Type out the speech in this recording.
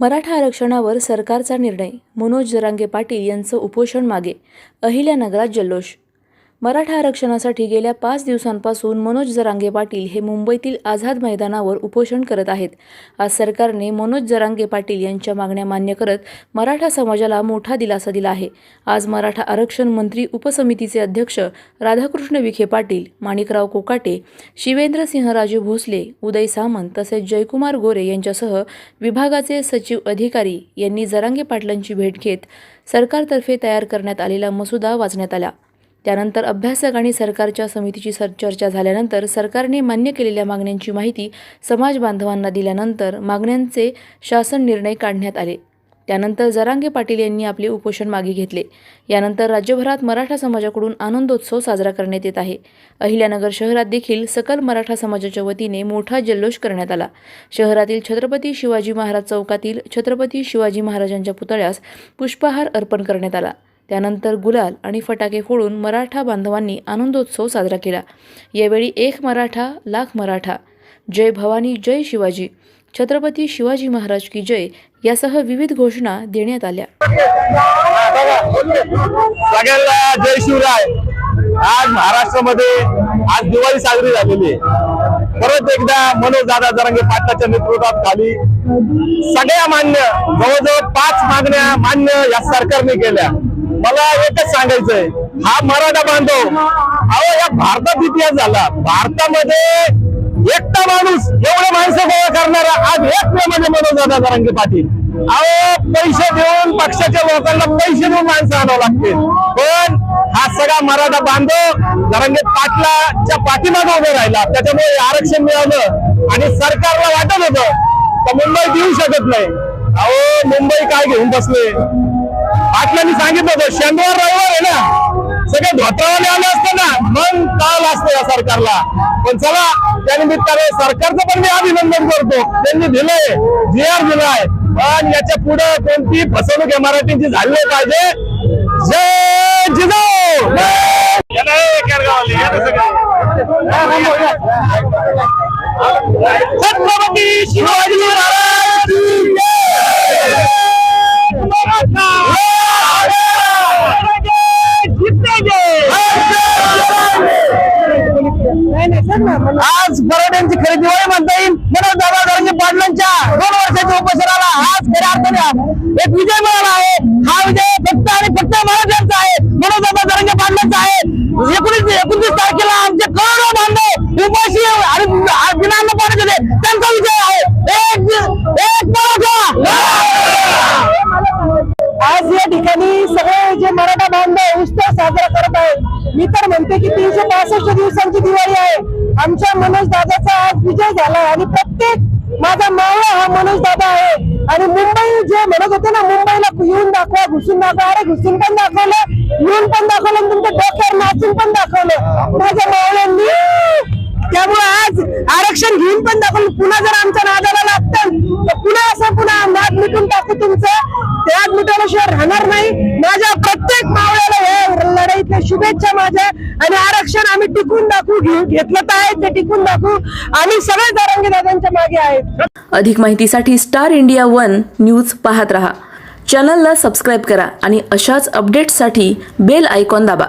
मराठा आरक्षणावर सरकारचा निर्णय. मनोज जरांगे पाटील यांचं उपोषण मागे. अहिल्यानगरात जल्लोष मराठा आरक्षणासाठी गेल्या पाच दिवसांपासून मनोज जरांगे पाटील हे मुंबईतील आझाद मैदानावर उपोषण करत आहेत. आज सरकारने मनोज जरांगे पाटील यांच्या मागण्या मान्य करत मराठा समाजाला मोठा दिलासा दिला आहे. आज मराठा आरक्षण मंत्री उपसमितीचे अध्यक्ष राधाकृष्ण विखे पाटील माणिकराव कोकाटे शिवेंद्र सिंहराजे भोसले उदय सामंत तसेच जयकुमार गोरे यांच्यासह विभागाचे सचिव अधिकारी यांनी जरांगे पाटलांची भेट घेत सरकारतर्फे तयार करण्यात आलेला मसुदा वाचण्यात आला. त्यानंतर अभ्यासक आणि सरकारच्या समितीची सर चर्चा झाल्यानंतर सरकारने मान्य केलेल्या मागण्यांची माहिती समाज बांधवांना दिल्यानंतर मागण्यांचे शासन निर्णय काढण्यात आले. त्यानंतर जरांगे पाटील यांनी आपले उपोषण मागे घेतले. यानंतर राज्यभरात मराठा समाजाकडून आनंदोत्सव साजरा करण्यात येत आहे. अहिल्यानगर शहरात देखील सकल मराठा समाजाच्या वतीने मोठा जल्लोष करण्यात आला. शहरातील छत्रपती शिवाजी महाराज चौकातील छत्रपती शिवाजी महाराजांच्या पुतळ्यास पुष्पहार अर्पण करण्यात आला. त्यानंतर गुलाल आणि फटाके फोडून मराठा बांधवांनी आनंदोत्सव साजरा केला. यावेळी एक मराठा लाख मराठा. जय भवानी जय शिवाजी. छत्रपती शिवाजी महाराज की जय यासह विविध घोषणा देण्यात आल्या. सगळ्यांना जय शिवराय. आज महाराष्ट्रामध्ये आज दिवाळी साजरी झालेली आहे. परत एकदा मनोज दादा जरांगे पाटलाच्या नेतृत्वात खाली. सगळ्या मान्य जवळजवळ पाच मागण्या मान्य या सरकारने केल्या. मला एकच सांगायचंय हा मराठा बांधव अहो या भारतात इतिहास झाला. भारतामध्ये एकटा माणूस एवढे माणसं गोळा करणारा आज एक म्हणजे मनोजदा दादा जरांगे पाटील. अहो पैसे देऊन पक्षाच्या लोकांना पैसे देऊन माणसं आणावं लागतील. पण हा सगळा मराठा बांधव जरांगे पाटलाच्या पाठीमागे उभे राहिला. त्याच्यामुळे आरक्षण मिळालं आणि सरकारला वाटत होतं तर मुंबई देऊ शकत नाही. अहो मुंबई काय घेऊन बसले? पाटलांनी सांगितलं होतं शनिवार रविवार आहे ना. सगळे धोत्रावाले आले असते ना मग काल असतं या सरकारला. पण चला त्या निमित्ताने सरकारचं पण मी अभिनंदन करतो. त्यांनी दिलंय जी आर दिलाय. पण याच्यापुढे कोणती फसवणूक या मराठींची झाली नाही पाहिजे? जय जिजाऊ! छत्रपती शिवाजी महाराज! मराठ्यांची खरी दिवाळी म्हणता येईल मी की तीनशे पासष्ट दिवसांची दिवाळी आहे. आमच्या मनोज दादाचा आज विजय झाला आणि प्रत्येक माझा मावळा हा मनोज दादा आहे. आणि मुंबई जे म्हणत होते ना मुंबईला येऊन दाखवा घुसून दाखवा. अरे घुसून पण दाखवलं येऊन पण दाखवलं तुमच्या डोक्यावर नाचून पण दाखवलं. माझ्या मावळ्यांनी त्यामुळे आज आरक्षण घेऊन पण दाखवलं. पुन्हा जर आमच्या नादाला मिटून टाकू तुमचं. ते आज मिटवल्याशिवाय राहणार नाही. माझ्या प्रत्येक मावळ्याला लढाईतल्या शुभेच्छा माझ्या. आणि आरक्षण आम्ही टिकून दाखवू घेऊ. घेतलं तर आहे ते टिकून दाखवू. आम्ही सगळे दरंगी दादांच्या मागे आहेत. अधिक माहितीसाठी स्टार इंडिया वन न्यूज पाहत रहा. चॅनलला सबस्क्राईब करा आणि अशाच अपडेट्ससाठी बेल आयकॉन दाबा.